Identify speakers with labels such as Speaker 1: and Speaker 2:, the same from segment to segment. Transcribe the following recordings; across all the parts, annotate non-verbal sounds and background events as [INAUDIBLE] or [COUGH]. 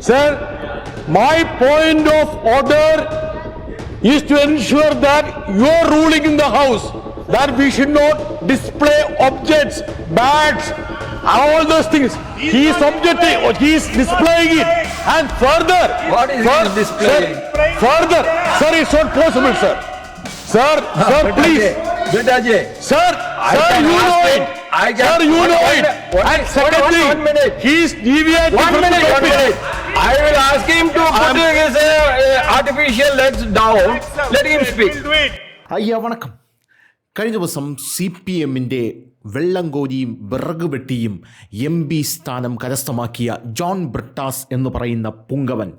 Speaker 1: Sir, my point of order is to ensure that you are ruling in the house that we should not display objects, bags, all those things. He is objecting, he is displaying it. And further,
Speaker 2: What is
Speaker 1: fur-
Speaker 2: displaying?
Speaker 1: sir, Further, sir, it's not possible, sir. Sir, ah, sir, please. Sir, sir, you know it.
Speaker 2: I got
Speaker 1: Sir, you know
Speaker 2: one
Speaker 1: it.
Speaker 2: one-
Speaker 1: And secondly,
Speaker 2: one- one minute.
Speaker 1: he is deviating
Speaker 2: One
Speaker 1: from the
Speaker 2: minute, one
Speaker 1: topic.
Speaker 2: minute. I will ask him to put his uh, uh, artificial legs down. Let him speak.
Speaker 3: അയ്യ വണക്കം കഴിഞ്ഞ ദിവസം C P എമ്മിന്റെ വെള്ളംകോരിയും വിറക് വെട്ടിയും M P സ്ഥാനം കരസ്ഥമാക്കിയ ജോൺ ബ്രിട്ടാസ് എന്ന് പറയുന്ന പുങ്കവൻ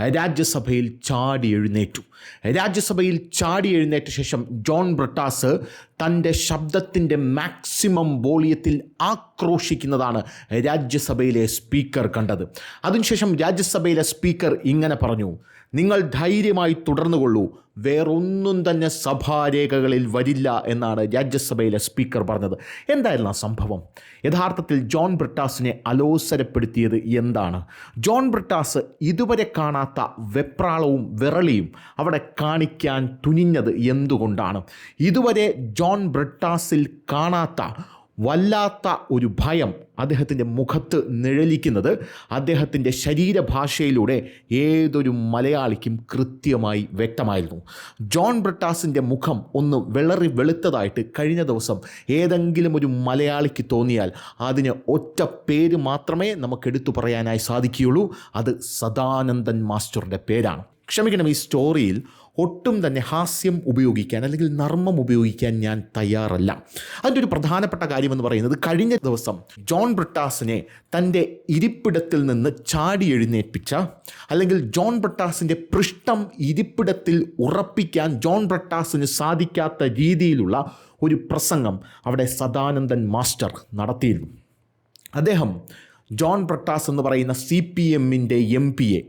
Speaker 3: രാജ്യസഭയിൽ ചാടി എഴുന്നേറ്റു. രാജ്യസഭയിൽ ചാടി എഴുന്നേറ്റ ശേഷം ജോൺ ബ്രട്ടാസ് തന്റെ ശബ്ദത്തിന്റെ മാക്സിമം വോളിയത്തിൽ ആക്രോശിക്കുന്നതാണ് രാജ്യസഭയിലെ സ്പീക്കർ കണ്ടത്. അതിനുശേഷം രാജ്യസഭയിലെ സ്പീക്കർ ഇങ്ങനെ പറഞ്ഞു നിങ്ങൾ ധൈര്യമായി തുടർന്നുകൊള്ളൂ. വേറൊന്നും തന്നെ സഭാരേഖകളിൽ വരില്ല എന്നാണ് രാജ്യസഭയിലെ സ്പീക്കർ പറഞ്ഞത്. എന്തായിരുന്നു ആ സംഭവം? യഥാർത്ഥത്തിൽ ജോൺ ബ്രിട്ടാസിനെ അലോസരപ്പെടുത്തിയത് എന്താണ്? ജോൺ ബ്രിട്ടാസ് ഇതുവരെ കാണാത്ത വെപ്രാളവും വിറളിയും അവിടെ കാണിക്കാൻ തുനിഞ്ഞത് എന്തുകൊണ്ടാണ്? ഇതുവരെ ജോൺ ബ്രിട്ടാസിൽ കാണാത്ത വല്ലാത്ത ഒരു ഭയം അദ്ദേഹത്തിന്റെ മുഖത്ത് നിഴലിക്കുന്നത് അദ്ദേഹത്തിന്റെ ശരീരഭാഷയിലൂടെ ഏതൊരു മലയാളിക്കും കൃത്യമായി വ്യക്തമായിരുന്നു. ജോൺ ബ്രിട്ടാസിന്റെ മുഖം ഒന്ന് വിളറി വെളുത്തതായിട്ട് കഴിഞ്ഞ ദിവസം ഏതെങ്കിലും ഒരു മലയാളിക്ക് തോന്നിയാൽ അതിന് ഒറ്റ പേര് മാത്രമേ നമുക്ക് എടുത്തു പറയാനായി സാധിക്കുകയുള്ളൂ. അത് സദാനന്ദൻ മാസ്റ്ററുടെ പേരാണ്. ക്ഷമിക്കണം ഈ സ്റ്റോറിയിൽ ഒട്ടും തന്നെ ഹാസ്യം ഉപയോഗിക്കാൻ അല്ലെങ്കിൽ നർമ്മം ഉപയോഗിക്കാൻ ഞാൻ തയ്യാറല്ല. അതിന്റെ ഒരു പ്രധാനപ്പെട്ട കാര്യമെന്ന് പറയുന്നത് കഴിഞ്ഞ ദിവസം ജോൺ ബ്രിട്ടാസിനെ തന്റെ ഇരിപ്പിടത്തിൽ നിന്ന് ചാടി എഴുന്നേൽപ്പിച്ച അല്ലെങ്കിൽ ജോൺ ബ്രിട്ടാസിന്റെ പൃഷ്ഠം ഇരിപ്പിടത്തിൽ ഉറപ്പിക്കാൻ ജോൺ ബ്രിട്ടാസിന് സാധിക്കാത്ത രീതിയിലുള്ള ഒരു പ്രസംഗം അവിടെ സദാനന്ദൻ മാസ്റ്റർ നടത്തിയിരുന്നു. അദ്ദേഹം ജോൺ ബ്രട്ടാസ് എന്ന് പറയുന്ന സി പി എമ്മിന്റെ എം പിയെ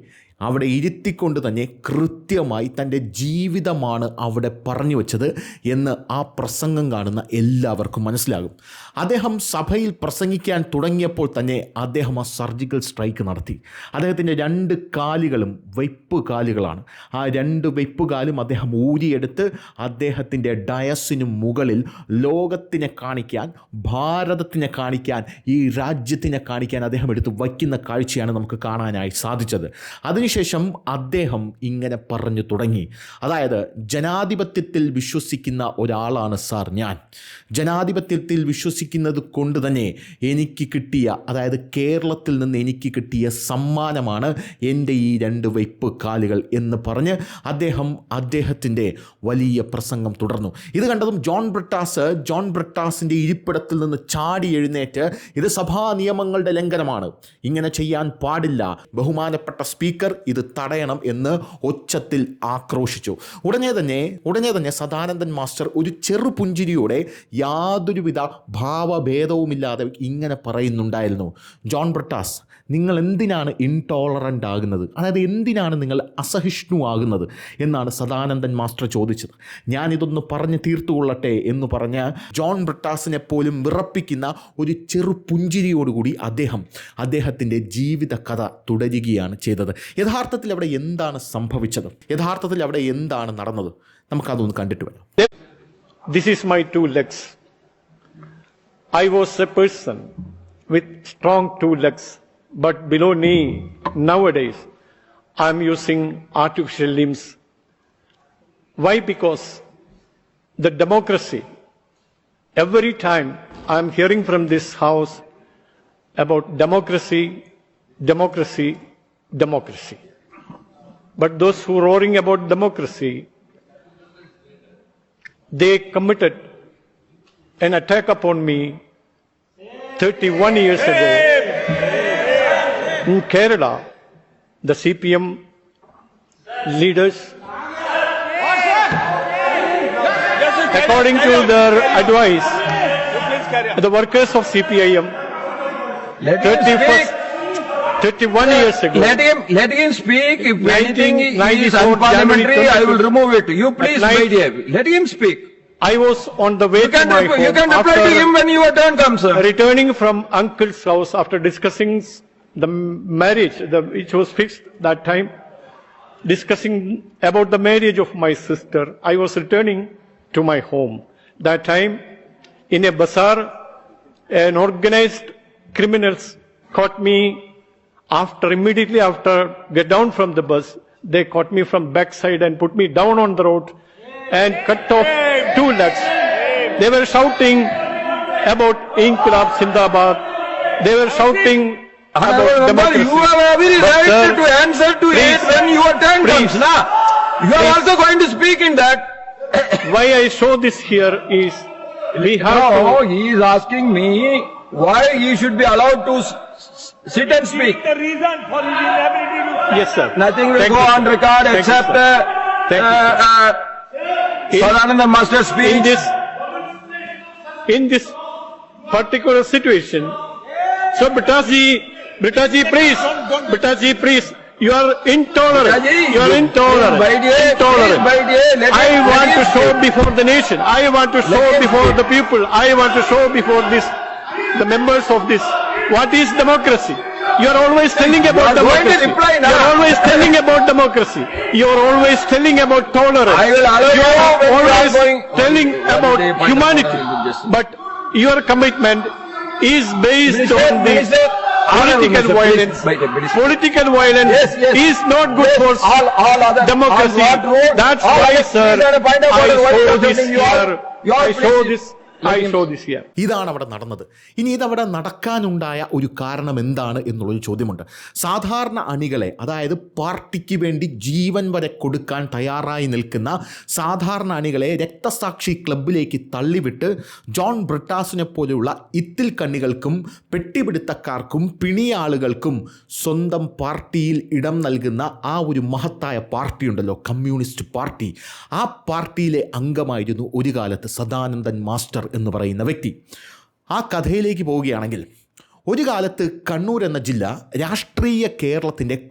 Speaker 3: അവിടെ ഇരുത്തിക്കൊണ്ട് തന്നെ കൃത്യമായി തന്റെ ജീവിതമാണ് അവിടെ പറഞ്ഞു വച്ചത് എന്ന് ആ പ്രസംഗം കാണുന്ന എല്ലാവർക്കും മനസ്സിലാകും. അദ്ദേഹം സഭയിൽ പ്രസംഗിക്കാൻ തുടങ്ങിയപ്പോൾ തന്നെ അദ്ദേഹം ആ സർജിക്കൽ സ്ട്രൈക്ക് നടത്തി. അദ്ദേഹത്തിന്റെ രണ്ട് കാലുകളും വെയ്പ്പ് കാലുകളാണ്. ആ രണ്ട് വെപ്പ് കാലും അദ്ദേഹം ഊരിയെടുത്ത് അദ്ദേഹത്തിന്റെ ഡയസിന് മുകളിൽ ലോകത്തിനെ കാണിക്കാൻ ഭാരതത്തിനെ കാണിക്കാൻ ഈ രാജ്യത്തിനെ കാണിക്കാൻ അദ്ദേഹം എടുത്ത് വയ്ക്കുന്ന കാഴ്ചയാണ് നമുക്ക് കാണാനായി സാധിച്ചത്. അതിനുശേഷം അദ്ദേഹം ഇങ്ങനെ പറഞ്ഞു തുടങ്ങി. അതായത് ജനാധിപത്യത്തിൽ വിശ്വസിക്കുന്ന ഒരാളാണ് സാർ ഞാൻ. ജനാധിപത്യത്തിൽ വിശ്വസിക്കുന്നത് കൊണ്ട് തന്നെ എനിക്ക് കിട്ടിയ അതായത് കേരളത്തിൽ നിന്ന് എനിക്ക് കിട്ടിയ സമ്മാനമാണ് എന്റെ ഈ രണ്ട് വയ്പ് കാലുകൾ എന്ന് പറഞ്ഞ് അദ്ദേഹം അദ്ദേഹത്തിന്റെ വലിയ പ്രസംഗം തുടർന്നു. ഇത് കണ്ടതും ജോൺ ബ്രിട്ടാസ് ജോൺ ബ്രിട്ടാസിന്റെ ഇരിപ്പിടത്തിൽ നിന്ന് ചാടി എഴുന്നേറ്റ് ഇത് സഭാ നിയമങ്ങളുടെ ലംഘനമാണ്. ഇങ്ങനെ ചെയ്യാൻ പാടില്ല. ബഹുമാനപ്പെട്ട സ്പീക്കർ ഇത് തടയണം എന്ന് ഒച്ചത്തിൽ ആക്രോശിച്ചു. ഉടനെ തന്നെ ഉടനെ തന്നെ സദാനന്ദൻ മാസ്റ്റർ ഒരു ചെറുപുഞ്ചിരിയോടെ യാതൊരുവിധ ഭാവഭേദവുമില്ലാതെ ഇങ്ങനെ പറയുന്നുണ്ടായിരുന്നു. ജോൺ ബ്രിട്ടാസ് നിങ്ങൾ എന്തിനാണ് ഇൻടോളറന്റ് ആകുന്നത്? അതായത് എന്തിനാണ് നിങ്ങൾ അസഹിഷ്ണു ആകുന്നത്? എന്നാണ് സദാനന്ദൻ മാസ്റ്റർ ചോദിച്ചത്. ഞാനിതൊന്ന് പറഞ്ഞ് തീർത്തുകൊള്ളട്ടെ എന്ന് പറഞ്ഞ് ജോൺ ബ്രിട്ടാസിനെ പോലും വിറപ്പിക്കുന്ന ഒരു ചെറു പുഞ്ചിരിയോടുകൂടി അദ്ദേഹം അദ്ദേഹത്തിന്റെ ജീവിത കഥ തുടരുകയാണ് ചെയ്തത്. യഥാർത്ഥത്തിൽ അവിടെ എന്താണ് സംഭവിച്ചത്? യഥാർത്ഥത്തിൽ അവിടെ എന്താണ് നടന്നത്? നമുക്കതൊന്ന് കണ്ടിട്ട് വരാം.
Speaker 4: This is my two legs. I was a person with strong two legs, but below knee, nowadays, I am using artificial limbs. Why? Because the democracy, every time I am hearing from this house about democracy, democracy, democracy. But those who are roaring about democracy, they committed an attack upon me 31 years ago in Kerala. The CPM leaders, according to their advice, the workers of CPIM 31st,
Speaker 2: speak.
Speaker 4: 31 years ago.
Speaker 2: Let him, let him speak. If
Speaker 4: 1994
Speaker 2: anything is unparliamentary, I will remove it. You please, my dear, let him speak.
Speaker 4: I was on the way
Speaker 2: You
Speaker 4: to my
Speaker 2: reply- you can reply to him when your turn comes, sir.
Speaker 4: returning from uncle's house after discussing the marriage, the, which was fixed that time, discussing about the marriage of my sister, I was returning to my home. That time, in a bazaar, an organized criminals caught me after, immediately after get down from the bus, they caught me from backside and put me down on the road and cut off two legs. They were shouting about Inqilab Zindabad. They were shouting about
Speaker 2: Honorable member,
Speaker 4: democracy.
Speaker 2: you have every
Speaker 4: But,
Speaker 2: right
Speaker 4: sir,
Speaker 2: to answer to it when your turn
Speaker 4: please,
Speaker 2: comes, na? You are
Speaker 4: please.
Speaker 2: also going to speak in that. [COUGHS]
Speaker 4: Why I show this here is we have
Speaker 2: No,
Speaker 4: to,
Speaker 2: he is asking me why he should be allowed to s- s- sit and speak.
Speaker 5: The reason for his inability to
Speaker 4: yes sir.
Speaker 2: Nothing will
Speaker 4: Thank
Speaker 2: go
Speaker 4: you,
Speaker 2: on record
Speaker 4: Thank
Speaker 2: except
Speaker 4: sir.
Speaker 2: uh,
Speaker 4: Thank you,
Speaker 2: Sadananda Master
Speaker 4: in this in this particular situation. So Bitaji, Bitaji, please, Bitaji, please, you are intolerant. You are intolerant. Intolerant. I want to show before the nation. I want to show before the people. I want to show before this, the members of this. What is democracy? You are always telling about democracy.
Speaker 2: Reply,
Speaker 4: nah.
Speaker 2: You
Speaker 4: are always telling about democracy. You are always telling about tolerance.
Speaker 2: I will always
Speaker 4: you are always
Speaker 2: going
Speaker 4: telling about humanity. But your commitment is based
Speaker 2: minister,
Speaker 4: on the
Speaker 2: minister,
Speaker 4: political violence.
Speaker 2: Please,
Speaker 4: political violence
Speaker 2: yes, yes,
Speaker 4: is not good
Speaker 2: yes,
Speaker 4: for
Speaker 2: all, all other,
Speaker 4: democracy.
Speaker 2: All
Speaker 4: That's
Speaker 2: all
Speaker 4: why, sir, I show this here. I show this
Speaker 3: ഇതാണ് അവിടെ നടന്നത്. ഇനി ഇതവിടെ നടക്കാനുണ്ടായ ഒരു കാരണം എന്താണ് എന്നുള്ളൊരു ചോദ്യമുണ്ട്. സാധാരണ അണികളെ അതായത് പാർട്ടിക്ക് വേണ്ടി ജീവൻ വരെ കൊടുക്കാൻ തയ്യാറായി നിൽക്കുന്ന സാധാരണ അണികളെ രക്തസാക്ഷി ക്ലബിലേക്ക് തള്ളിവിട്ട് ജോൺ ബ്രിട്ടാസിനെ പോലെയുള്ള ഇത്തിൽ കണ്ണികൾക്കും പെട്ടിപിടുത്തക്കാർക്കും പിണിയാളുകൾക്കും സ്വന്തം പാർട്ടിയിൽ ഇടം നൽകുന്ന ആ ഒരു മഹത്തായ പാർട്ടിയുണ്ടല്ലോ കമ്മ്യൂണിസ്റ്റ് പാർട്ടി. ആ പാർട്ടിയിലെ അംഗമായിരുന്നു ഒരു കാലത്ത് സദാനന്ദൻ മാസ്റ്റർ എന്ന് പറയുന്ന വ്യക്തി. ആ കഥയിലേക്ക് പോവുകയാണെങ്കിൽ ഒരു കാലത്ത് കണ്ണൂർ എന്ന ജില്ല രാഷ്ട്രീയ കേരളത്തിന്റെ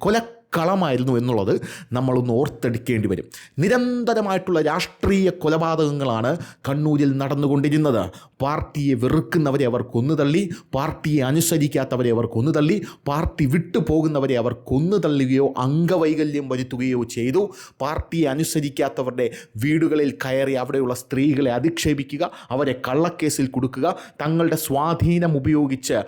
Speaker 3: കൊലക്കളമായിരുന്നു എന്നുള്ളത് നമ്മളൊന്ന് ഓർത്തെടുക്കേണ്ടി വരും. നിരന്തരമായിട്ടുള്ള രാഷ്ട്രീയ കൊലപാതകങ്ങളാണ് കണ്ണൂരിൽ നടന്നുകൊണ്ടിരുന്നത്. പാർട്ടിയെ വെറുക്കുന്നവരെ അവർ കൊന്നുതള്ളി പാർട്ടിയെ അനുസരിക്കാത്തവരെ അവർ കൊന്നുതള്ളി പാർട്ടി വിട്ടു പോകുന്നവരെ അവർ കൊന്നുതള്ളുകയോ അംഗവൈകല്യം വരുത്തുകയോ ചെയ്തു. പാർട്ടിയെ അനുസരിക്കാത്തവരുടെ വീടുകളിൽ കയറി അവിടെയുള്ള സ്ത്രീകളെ അധിക്ഷേപിക്കുക അവരെ കള്ളക്കേസിൽ കൊടുക്കുക തങ്ങളുടെ സ്വാധീനം ഉപയോഗിച്ച്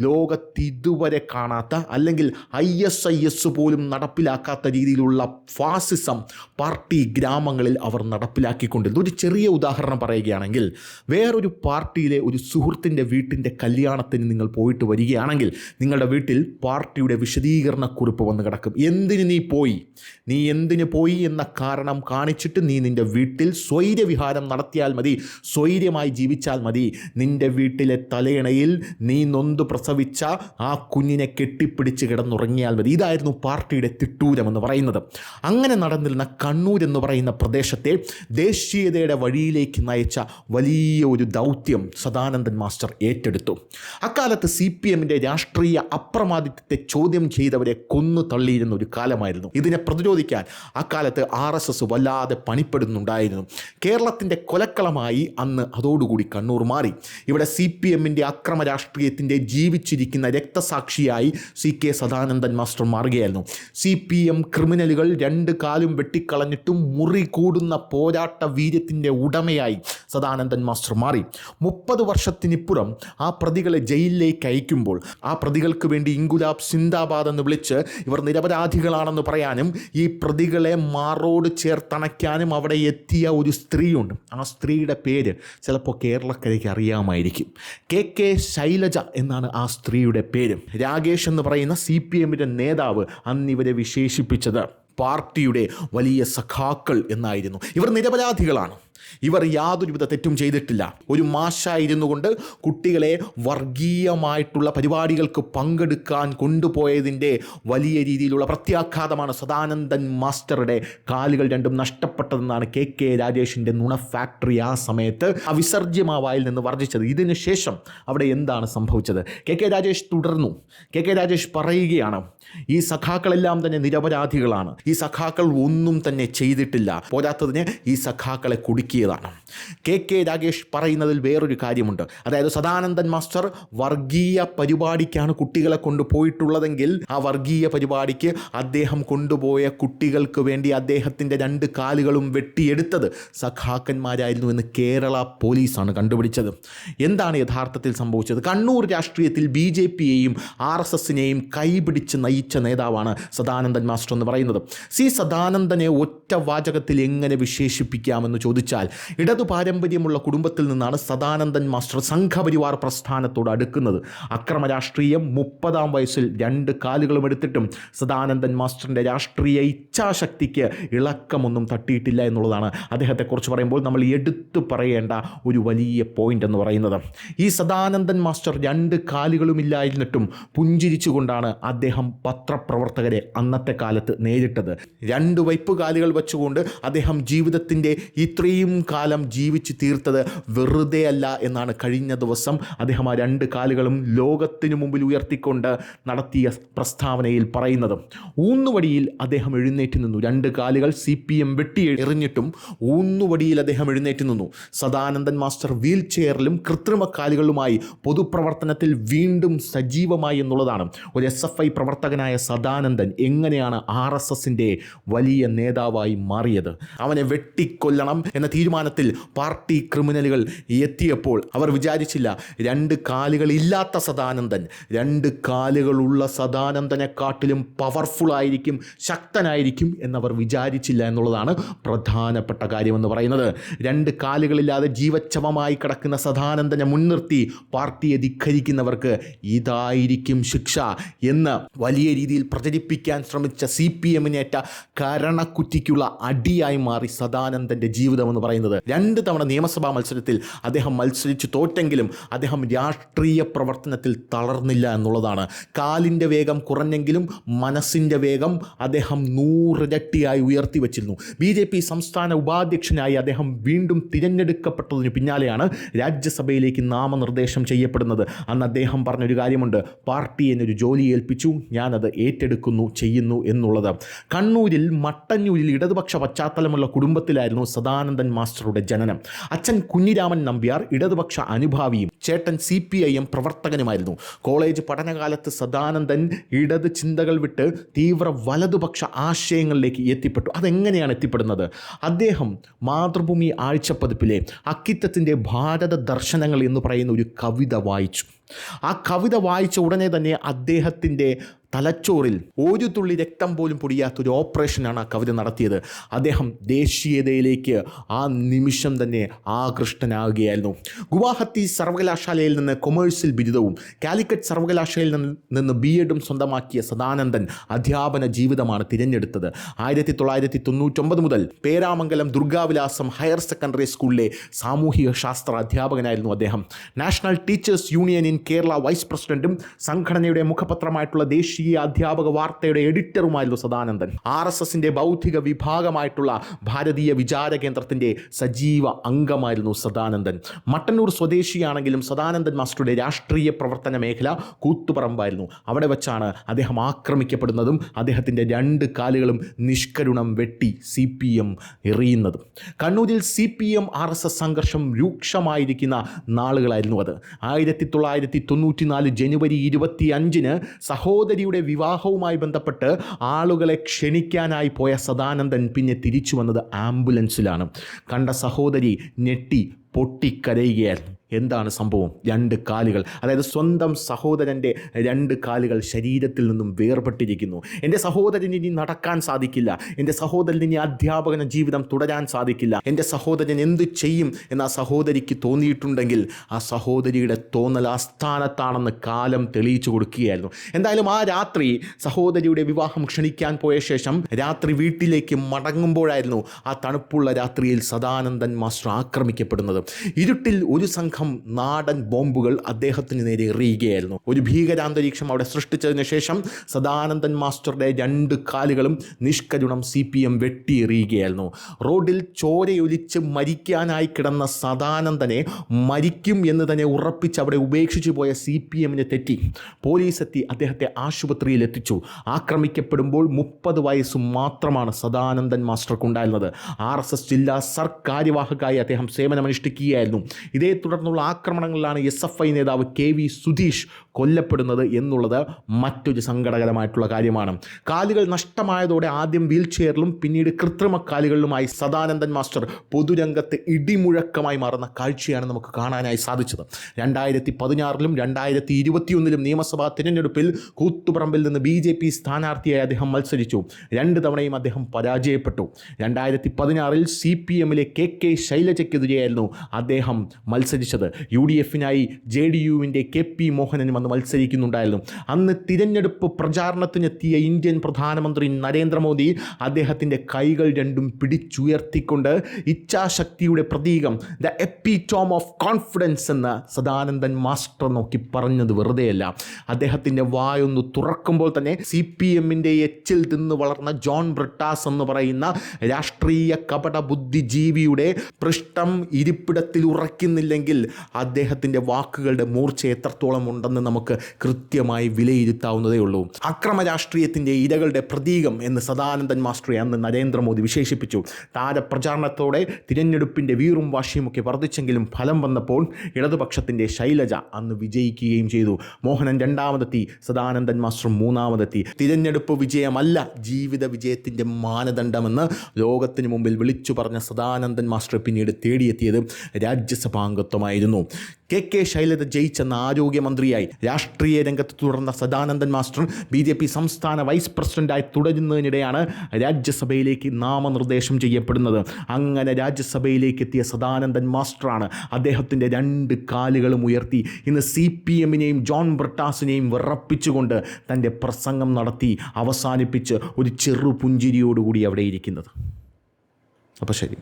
Speaker 3: ലോകത്ത് ഇതുവരെ കാണാത്ത അല്ലെങ്കിൽ ഐ എസ് ഐ എസ് പോലും നടപ്പിലാക്കാത്ത രീതിയിലുള്ള ഫാസിസം പാർട്ടി ഗ്രാമങ്ങളിൽ അവർ നടപ്പിലാക്കിക്കൊണ്ടിരുന്നു. ഒരു ചെറിയ ഉദാഹരണം പറയുകയാണെങ്കിൽ വേറൊരു പാർട്ടിയിലെ ഒരു സുഹൃത്തിന്റെ വീട്ടിന്റെ കല്യാണത്തിന് നിങ്ങൾ പോയിട്ട് വരികയാണെങ്കിൽ നിങ്ങളുടെ വീട്ടിൽ പാർട്ടിയുടെ വിശദീകരണക്കുറിപ്പ് വന്ന് കിടക്കും. എന്തിന് നീ പോയി? നീ എന്തിന് പോയി എന്ന കാരണം കാണിച്ചിട്ട് നീ നിന്റെ വീട്ടിൽ സ്വൈര്യവിഹാരം നടത്തിയാൽ മതി. സ്വൈര്യമായി ജീവിച്ചാൽ മതി. നിന്റെ വീട്ടിലെ തലയിണയിൽ നീ നൊന്ത് പ്രസവിച്ച ആ കുഞ്ഞിനെ കെട്ടിപ്പിടിച്ച് കിടന്നുറങ്ങിയാൽ മതി. ഇതായിരുന്നു പാർട്ടിയുടെ തിട്ടൂരം എന്ന് പറയുന്നത്. അങ്ങനെ നടന്നിരുന്ന കണ്ണൂർ എന്ന് പറയുന്ന പ്രദേശത്തെ ദേശീയതയുടെ വഴിയിലേക്ക് നയിച്ച വലിയ ഒരു ദൗത്യം സദാനന്ദൻ മാസ്റ്റർ ഏറ്റെടുത്തു. അക്കാലത്ത് സി പി എമ്മിന്റെ രാഷ്ട്രീയ അപ്രമാദിത്വത്തെ ചോദ്യം ചെയ്തവരെ കൊന്നു തള്ളിയിരുന്ന ഒരു കാലമായിരുന്നു. ഇതിനെ പ്രതിരോധിക്കാൻ അക്കാലത്ത് ആർ എസ് എസ് വല്ലാതെ പണിപ്പെടുന്നുണ്ടായിരുന്നു. കേരളത്തിന്റെ കൊലക്കളമായി അന്ന് അതോടുകൂടി കണ്ണൂർ മാറി. ഇവിടെ സി പി എമ്മിന്റെ അക്രമ രാഷ്ട്രീയത്തിന്റെ ജീവിച്ചിരിക്കുന്ന രക്തസാക്ഷിയായി സി കെ സദാനന്ദൻ മാസ്റ്റർ മാറുകയായിരുന്നു. സി പി എം ക്രിമിനലുകൾ രണ്ട് കാലും വെട്ടിക്കളഞ്ഞിട്ടും മുറി കൂടുന്ന പോരാട്ട വീര്യത്തിന്റെ ഉടമയായി സദാനന്ദൻ മാസ്റ്റർ മാറി. മുപ്പത് വർഷത്തിനിപ്പുറം ആ പ്രതികളെ ജയിലിലേക്ക് അയക്കുമ്പോൾ ആ പ്രതികൾക്ക് വേണ്ടി ഇങ്കുലാബ് സിന്ദാബാദ് എന്ന് വിളിച്ച് ഇവർ നിരപരാധികളാണെന്ന് പറയാനും ഈ പ്രതികളെ മാറോട് ചേർത്തണയ്ക്കാനും അവിടെ എത്തിയ ഒരു സ്ത്രീയുണ്ട്. ആ സ്ത്രീയുടെ പേര് ചിലപ്പോൾ കേരളക്കരയ്ക്ക് അറിയാമായിരിക്കും. കെ കെ ശൈലജ എന്നാണ് ആ സ്ത്രീയുടെ പേരും രാകേഷ് എന്ന് പറയുന്ന സി പി എമ്മിന്റെ നേതാവ് അന്ന് ഇവരെ വിശേഷിപ്പിച്ചത് പാർട്ടിയുടെ വലിയ സഖാക്കൾ എന്നായിരുന്നു. ഇവർ നിരപരാധികളാണ്. ഇവർ യാതൊരുവിധ തെറ്റും ചെയ്തിട്ടില്ല. ഒരു മാഷായിരുന്നു കൊണ്ട് കുട്ടികളെ വർഗീയമായിട്ടുള്ള പരിപാടികൾക്ക് പങ്കെടുക്കാൻ കൊണ്ടുപോയതിന്റെ വലിയ രീതിയിലുള്ള പ്രത്യാഘാതമാണ് സദാനന്ദൻ മാസ്റ്ററുടെ കാലുകൾ രണ്ടും നഷ്ടപ്പെട്ടതെന്നാണ് കെ കെ രാജേഷിന്റെ നുണ ഫാക്ടറി ആ സമയത്ത് അവിസർജ്യമാവായിൽ നിന്ന് വർജിച്ചത്. ഇതിന് ശേഷം അവിടെ എന്താണ് സംഭവിച്ചത്? കെ കെ രാജേഷ് തുടർന്നു. കെ കെ രാജേഷ് പറയുകയാണ് ഈ സഖാക്കളെല്ലാം തന്നെ നിരപരാധികളാണ്. ഈ സഖാക്കൾ ഒന്നും തന്നെ ചെയ്തിട്ടില്ല. പോരാത്തതിന് ഈ സഖാക്കളെ കുടുക്കിയതാണ്. കെ കെ രാഗേഷ് പറയുന്നതിൽ വേറൊരു കാര്യമുണ്ട്. അതായത് സദാനന്ദൻ മാസ്റ്റർ വർഗീയ പരിപാടിക്കാണ് കുട്ടികളെ കൊണ്ടുപോയിട്ടുള്ളതെങ്കിൽ ആ വർഗീയ പരിപാടിക്ക് അദ്ദേഹം കൊണ്ടുപോയ കുട്ടികൾക്ക് വേണ്ടി അദ്ദേഹത്തിന്റെ രണ്ട് കാലുകളും വെട്ടിയെടുത്തത് സഖാക്കന്മാരായിരുന്നു എന്ന് കേരള പോലീസാണ് കണ്ടുപിടിച്ചത്. എന്താണ് യഥാർത്ഥത്തിൽ സംഭവിച്ചത്? കണ്ണൂർ രാഷ്ട്രീയത്തിൽ ബി ജെ പിയെയും ആർ എസ് എസിനെയും കൈപിടിച്ച് നയിച്ച നേതാവാണ് സദാനന്ദൻ മാസ്റ്റർ എന്ന് പറയുന്നത്. സി സദാനന്ദനെ ഒറ്റ വാചകത്തിൽ എങ്ങനെ വിശേഷിപ്പിക്കാമെന്ന് ചോദിച്ചാൽ ഇടതു പാരമ്പര്യമുള്ള കുടുംബത്തിൽ നിന്നാണ് സദാനന്ദൻ മാസ്റ്റർ സംഘപരിവാർ പ്രസ്ഥാനത്തോട് അടുക്കുന്നത്. അക്രമ രാഷ്ട്രീയം മുപ്പതാം വയസ്സിൽ രണ്ട് കാലുകളും എടുത്തിട്ടും സദാനന്ദൻ മാസ്റ്ററിന്റെ രാഷ്ട്രീയ ഇച്ഛാശക്തിക്ക് ഇളക്കമൊന്നും തട്ടിയിട്ടില്ല എന്നുള്ളതാണ് അദ്ദേഹത്തെക്കുറിച്ച് പറയുമ്പോൾ നമ്മൾ എടുത്തു പറയേണ്ട ഒരു വലിയ പോയിന്റ് എന്ന് പറയുന്നത്. ഈ സദാനന്ദൻ മാസ്റ്റർ രണ്ട് കാലുകളുമില്ലായിരുന്നിട്ടും പുഞ്ചിരിച്ചുകൊണ്ടാണ് അദ്ദേഹം പത്രപ്രവർത്തകരെ അന്നത്തെ കാലത്ത് നേരിട്ടത്. രണ്ട് വൈപ്പ് കാലുകൾ വെച്ചുകൊണ്ട് അദ്ദേഹം ജീവിതത്തിന്റെ ഇത്രയും കാലം ജീവിച്ചു തീർത്തത് വെറുതെ അല്ല എന്നാണ് കഴിഞ്ഞ ദിവസം അദ്ദേഹം ആ രണ്ട് കാലുകളും ലോകത്തിനു മുമ്പിൽ ഉയർത്തിക്കൊണ്ട് നടത്തിയ പ്രസ്താവനയിൽ പറയുന്നത്. ഊന്നുവടിയിൽ അദ്ദേഹം എഴുന്നേറ്റ് നിന്നു. രണ്ട് കാലുകൾ സി പി എം വെട്ടി എറിഞ്ഞിട്ടും ഊന്നുവടിയിൽ അദ്ദേഹം എഴുന്നേറ്റ് നിന്നു. സദാനന്ദൻ മാസ്റ്റർ വീൽ ചെയറിലും കൃത്രിമ കാലുകളുമായി പൊതുപ്രവർത്തനത്തിൽ വീണ്ടും സജീവമായി എന്നുള്ളതാണ്. ഒരു എസ് എഫ് ഐ പ്രവർത്തകനായ സദാനന്ദൻ എങ്ങനെയാണ് ആർ എസ് എസിന്റെ വലിയ നേതാവായി മാറിയത്? അവനെ വെട്ടിക്കൊല്ലണം എന്ന തീരുമാനത്തിൽ പാർട്ടി ക്രിമിനലുകൾ എത്തിയപ്പോൾ അവർ വിചാരിച്ചില്ല രണ്ട് കാലുകളില്ലാത്ത സദാനന്ദൻ രണ്ട് കാലുകളുള്ള സദാനന്ദനെക്കാട്ടിലും പവർഫുൾ ആയിരിക്കും ശക്തനായിരിക്കും എന്നവർ വിചാരിച്ചില്ല എന്നുള്ളതാണ് പ്രധാനപ്പെട്ട കാര്യമെന്ന് പറയുന്നത്. രണ്ട് കാലുകളില്ലാതെ ജീവച്ഛവമായി കിടക്കുന്ന സദാനന്ദനെ മുൻനിർത്തി പാർട്ടിയെ ധിഖരിക്കുന്നവർക്ക് ഇതായിരിക്കും ശിക്ഷ എന്ന് വലിയ രീതിയിൽ പ്രചരിപ്പിക്കാൻ ശ്രമിച്ച സി പി എമ്മിനേറ്റ കരണക്കുറ്റിക്കുള്ള അടിയായി മാറി സദാനന്ദന്റെ ജീവിതം എന്ന് പറയുന്നത്. രണ്ട് തവണ നിയമസഭാ മത്സരത്തിൽ അദ്ദേഹം മത്സരിച്ച് തോറ്റെങ്കിലും അദ്ദേഹം രാഷ്ട്രീയ പ്രവർത്തനത്തിൽ തളർന്നില്ല എന്നുള്ളതാണ്. കാലിന്റെ വേഗം കുറഞ്ഞെങ്കിലും മനസ്സിന്റെ വേഗം അദ്ദേഹം നൂറിരട്ടിയായി ഉയർത്തി വച്ചിരുന്നു. ബി ജെ പി സംസ്ഥാന ഉപാധ്യക്ഷനായി അദ്ദേഹം വീണ്ടും തിരഞ്ഞെടുക്കപ്പെട്ടതിന് പിന്നാലെയാണ് രാജ്യസഭയിലേക്ക് നാമനിർദ്ദേശം ചെയ്യപ്പെടുന്നത്. അന്ന് അദ്ദേഹം പറഞ്ഞൊരു കാര്യമുണ്ട്. പാർട്ടി എന്നൊരു ജോലി ഏൽപ്പിച്ചു. ഞാനത് ഏറ്റെടുക്കുന്നു ചെയ്യുന്നു എന്നുള്ളത്. കണ്ണൂരിൽ മട്ടന്നൂരിൽ ഇടതുപക്ഷ പശ്ചാത്തലമുള്ള കുടുംബത്തിലായിരുന്നു സദാനന്ദൻ മാസ്റ്ററുടെ ജനനം. അച്ഛൻ കുഞ്ഞിരാമൻ നമ്പ്യാർ ഇടതുപക്ഷ അനുഭാവിയും ചേട്ടൻ സി പി ഐ എം പ്രവർത്തകനുമായിരുന്നു. കോളേജ് പഠനകാലത്ത് സദാനന്ദൻ ഇടത് ചിന്തകൾ വിട്ട് തീവ്ര വലതുപക്ഷ ആശയങ്ങളിലേക്ക് എത്തിപ്പെട്ടു. അതെങ്ങനെയാണ് എത്തിപ്പെടുന്നത്? അദ്ദേഹം മാതൃഭൂമി ആഴ്ചപ്പതിപ്പിലെ അക്കിത്തത്തിന്റെ ഭാരത ദർശനങ്ങൾ എന്ന് പറയുന്ന ഒരു കവിത വായിച്ചു. ആ കവിത വായിച്ച ഉടനെ തന്നെ അദ്ദേഹത്തിന്റെ തലച്ചോറിൽ ഒരു തുള്ളി രക്തം പോലും പൊടിയാത്തൊരു ഓപ്പറേഷനാണ് ആ കവിത നടത്തിയത്. അദ്ദേഹം ദേശീയതയിലേക്ക് ആ നിമിഷം തന്നെ ആകൃഷ്ടനാകുകയായിരുന്നു. ഗുവാഹത്തി സർവകലാശാലയിൽ നിന്ന് കൊമേഴ്സിൽ ബിരുദവും കാലിക്കറ്റ് സർവകലാശാലയിൽ നിന്ന് ബി എഡും സ്വന്തമാക്കിയ സദാനന്ദൻ അധ്യാപന ജീവിതമാണ് തിരഞ്ഞെടുത്തത്. ആയിരത്തി തൊള്ളായിരത്തി തൊണ്ണൂറ്റൊമ്പത് മുതൽ പേരാമംഗലം ദുർഗാവിലാസം ഹയർ സെക്കൻഡറി സ്കൂളിലെ സാമൂഹിക ശാസ്ത്ര അധ്യാപകനായിരുന്നു അദ്ദേഹം. National teachers union in Kerala vice പ്രസിഡന്റും സംഘടനയുടെ മുഖപത്രമായിട്ടുള്ള ദേശീയ അധ്യാപക വാർത്തയുടെ എഡിറ്ററുമായിരുന്നു സദാനന്ദൻ. ആർ എസ് എസിന്റെ ബൗദ്ധിക വിഭാഗമായിട്ടുള്ള ഭാരതീയ വിചാര കേന്ദ്രത്തിന്റെ സജീവ അംഗമായിരുന്നു സദാനന്ദൻ. മട്ടന്നൂർ സ്വദേശിയാണെങ്കിലും സദാനന്ദൻ മാസ്റ്ററുടെ രാഷ്ട്രീയ പ്രവർത്തന മേഖല കൂത്തുപറമ്പായിരുന്നു. അവിടെ വെച്ചാണ് അദ്ദേഹം ആക്രമിക്കപ്പെടുന്നതും അദ്ദേഹത്തിന്റെ രണ്ട് കാലുകളും നിഷ്കരുണം വെട്ടി സി പി എം എറിയുന്നതും. കണ്ണൂരിൽ C P M R S S സംഘർഷം രൂക്ഷമായിരിക്കുന്ന നാളുകളായിരുന്നു അത്. ആയിരത്തി തൊള്ളായിരത്തി തൊണ്ണൂറ്റി നാല് ജനുവരി ഇരുപത്തി അഞ്ചിന് സഹോദരിയുടെ വിവാഹവുമായി ബന്ധപ്പെട്ട് ആളുകളെ ക്ഷണിക്കാനായി പോയ സദാനന്ദൻ പിന്നെ തിരിച്ചു വന്നത് ആംബുലൻസിലാണ്. കണ്ട സഹോദരി ഞെട്ടി പൊട്ടിക്കരയുകയായിരുന്നു. എന്താണ് സംഭവം? രണ്ട് കാലുകൾ. അതായത് സ്വന്തം സഹോദരന്റെ രണ്ട് കാലുകൾ ശരീരത്തിൽ നിന്നും വേർപെട്ടിരിക്കുന്നു. എന്റെ സഹോദരന് ഇനി നടക്കാൻ സാധിക്കില്ല. എന്റെ സഹോദരൻ ഇനി അധ്യാപകന ജീവിതം തുടരാൻ സാധിക്കില്ല. എന്റെ സഹോദരൻ എന്ത് ചെയ്യും എന്ന് ആ സഹോദരിക്ക് തോന്നിയിട്ടുണ്ടെങ്കിൽ ആ സഹോദരിയുടെ തോന്നൽ ആസ്ഥാനത്താണെന്ന് കാലം തെളിയിച്ചു കൊടുക്കുകയായിരുന്നു. എന്തായാലും ആ രാത്രി സഹോദരിയുടെ വിവാഹം ക്ഷണിക്കാൻ പോയ ശേഷം രാത്രി വീട്ടിലേക്ക് മടങ്ങുമ്പോഴായിരുന്നു ആ തണുപ്പുള്ള രാത്രിയിൽ സദാനന്ദൻ മാസ്റ്റർ ആക്രമിക്കപ്പെടുന്നത്. ഇരുട്ടിൽ ഒരു സംഘം സംഘം നാടൻ ബോംബുകൾ അദ്ദേഹത്തിന് നേരെ എറിയുകയായിരുന്നു. ഒരു ഭീകരാന്തരീക്ഷം അവിടെ സൃഷ്ടിച്ചതിന് ശേഷം സദാനന്ദൻ മാസ്റ്ററുടെ രണ്ട് കാലുകളും നിഷ്കരുണം സി പി എം വെട്ടിയെറിയുകയായിരുന്നു. റോഡിൽ ചോരയൊലിച്ച് മരിക്കാനായി കിടന്ന സദാനന്ദനെ മരിക്കും എന്ന് തന്നെ ഉറപ്പിച്ച് അവിടെ ഉപേക്ഷിച്ചു പോയ സി പി എമ്മിന് തെറ്റി പോലീസ് എത്തി അദ്ദേഹത്തെ ആശുപത്രിയിൽ എത്തിച്ചു. ആക്രമിക്കപ്പെടുമ്പോൾ മുപ്പത് വയസ്സ് മാത്രമാണ് സദാനന്ദൻ മാസ്റ്റർക്കുണ്ടായിരുന്നത്. ആർ എസ് എസ് ജില്ലാ സർക്കാർ കാര്യവാഹകായി അദ്ദേഹം സേവനമനുഷ്ഠിക്കുകയായിരുന്നു. ഇതേ തുടർന്നുള്ള ആക്രമണങ്ങളിലാണ് എസ് എഫ് ഐ നേതാവ് കെ വി സുധീഷ് കൊല്ലപ്പെടുന്നത് എന്നുള്ളത് മറ്റൊരു സങ്കടകരമായിട്ടുള്ള കാര്യമാണ്. കാലുകൾ നഷ്ടമായതോടെ ആദ്യം വീൽ ചെയറിലും പിന്നീട് കൃത്രിമ കാലുകളിലുമായി സദാനന്ദൻ മാസ്റ്റർ പൊതുരംഗത്ത് ഇടിമുഴക്കമായി മാറുന്ന കാഴ്ചയാണ് നമുക്ക് കാണാനായി സാധിച്ചത്. രണ്ടായിരത്തി പതിനാറിലും രണ്ടായിരത്തി ഇരുപത്തിയൊന്നിലും നിയമസഭാ തിരഞ്ഞെടുപ്പിൽ കൂത്തുപറമ്പിൽ നിന്ന് ബി ജെ പി സ്ഥാനാർത്ഥിയായി അദ്ദേഹം മത്സരിച്ചു. രണ്ട് തവണയും അദ്ദേഹം പരാജയപ്പെട്ടു. രണ്ടായിരത്തി പതിനാറിൽ സി പി എമ്മിലെ കെ കെ ശൈലജയ്ക്കെതിരെയായിരുന്നു അദ്ദേഹം മത്സരിച്ചത്. യു ഡി എഫിനായി ജെ ഡി യുവിന്റെ കെ പി മോഹനനും അന്ന് മത്സരിക്കുന്നുണ്ടായിരുന്നു. അന്ന് തിരഞ്ഞെടുപ്പ് പ്രചാരണത്തിനെത്തിയ ഇന്ത്യൻ പ്രധാനമന്ത്രി നരേന്ദ്രമോദി അദ്ദേഹത്തിന്റെ കൈകൾ രണ്ടും പിടിച്ചുയർത്തിക്കൊണ്ട് ഇച്ഛാശക്തിയുടെ പ്രതീകം ദ എപ്പിറ്റോം ഓഫ് കോൺഫിഡൻസ് എന്ന് സദാനന്ദൻ മാസ്റ്റർ നോക്കി പറഞ്ഞത് വെറുതെയല്ല. അദ്ദേഹത്തിന്റെ വായൊന്ന് തുറക്കുമ്പോൾ തന്നെ സി പി എമ്മിന്റെ എച്ചിൽ നിന്ന് വളർന്ന ജോൺ ബ്രിട്ടാസ് എന്ന് പറയുന്ന രാഷ്ട്രീയ കപട ബുദ്ധിജീവിയുടെ പൃഷ്ഠം ഇരിപ്പിടത്തിൽ ഉറയ്ക്കുന്നില്ലെങ്കിൽ അദ്ദേഹത്തിന്റെ വാക്കുകളുടെ മൂർച്ച എത്രത്തോളം ഉണ്ടെന്ന് നമുക്ക് കൃത്യമായി വിലയിരുത്താവുന്നതേ ഉള്ളൂ. അക്രമ രാഷ്ട്രീയത്തിന്റെ ഇരകളുടെ പ്രതീകം എന്ന് സദാനന്ദൻ മാസ്റ്റർ അന്ന് നരേന്ദ്രമോദി വിശേഷിപ്പിച്ചു. താരപ്രചാരണത്തോടെ തിരഞ്ഞെടുപ്പിന്റെ വീറും വാശിയുമൊക്കെ വർദ്ധിച്ചെങ്കിലും ഫലം വന്നപ്പോൾ ഇടതുപക്ഷത്തിന്റെ ശൈലജ അന്ന് വിജയിക്കുകയും ചെയ്തു. മോഹനൻ രണ്ടാമതെത്തി സദാനന്ദൻ മാസ്റ്റർ മൂന്നാമതെത്തി. തിരഞ്ഞെടുപ്പ് വിജയമല്ല ജീവിത വിജയത്തിന്റെ മാനദണ്ഡമെന്ന് ലോകത്തിന് മുമ്പിൽ വിളിച്ചു പറഞ്ഞ സദാനന്ദൻ മാസ്റ്റർ പിന്നീട് തേടിയെത്തിയത് രാജ്യസഭാംഗത്വമായിരുന്നു. കെ കെ ശൈലജ ജയിച്ചെന്ന ആരോഗ്യമന്ത്രിയായി രാഷ്ട്രീയ രംഗത്ത് തുടർന്ന Sadanandan master B J P സംസ്ഥാന വൈസ് പ്രസിഡന്റായി തുടരുന്നതിനിടെയാണ് രാജ്യസഭയിലേക്ക് നാമനിർദ്ദേശം ചെയ്യപ്പെടുന്നത്. അങ്ങനെ രാജ്യസഭയിലേക്ക് എത്തിയ സദാനന്ദൻ മാസ്റ്ററാണ് അദ്ദേഹത്തിന്റെ രണ്ട് കാലുകളും ഉയർത്തി. ഇന്ന് സി പി എമ്മിനെയും ജോൺ ബ്രിട്ടാസിനെയും വിറപ്പിച്ചുകൊണ്ട് തന്റെ പ്രസംഗം നടത്തി അവസാനിപ്പിച്ച് ഒരു ചെറു പുഞ്ചിരിയോടുകൂടി അവിടെ ഇരിക്കുന്നത്. അപ്പോൾ ശരി.